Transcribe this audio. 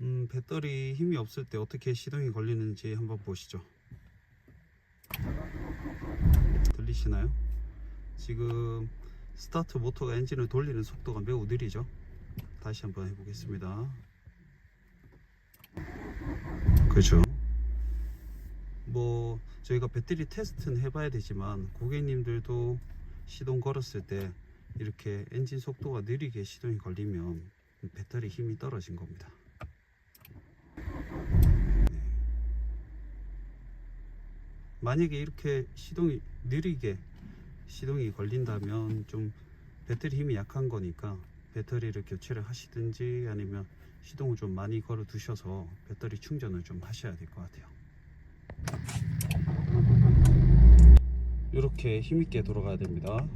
음, 배터리 힘이 없을 때 어떻게 시동이 걸리는지 한번 보시죠. 들리시나요? 지금 스타트 모터가 엔진을 돌리는 속도가 매우 느리죠. 다시 한번 해보겠습니다. 그죠? 뭐 저희가 배터리 테스트는 해봐야 되지만 고객님들도 시동 걸었을 때 이렇게 엔진 속도가 느리게 시동이 걸리면 배터리 힘이 떨어진 겁니다. 만약에 이렇게 시동이 느리게 시동이 걸린다면 좀 배터리 힘이 약한 거니까 배터리를 교체를 하시든지 아니면 시동을 좀 많이 걸어 두셔서 배터리 충전을 좀 하셔야 될 것 같아요. 이렇게 힘있게 돌아가야 됩니다.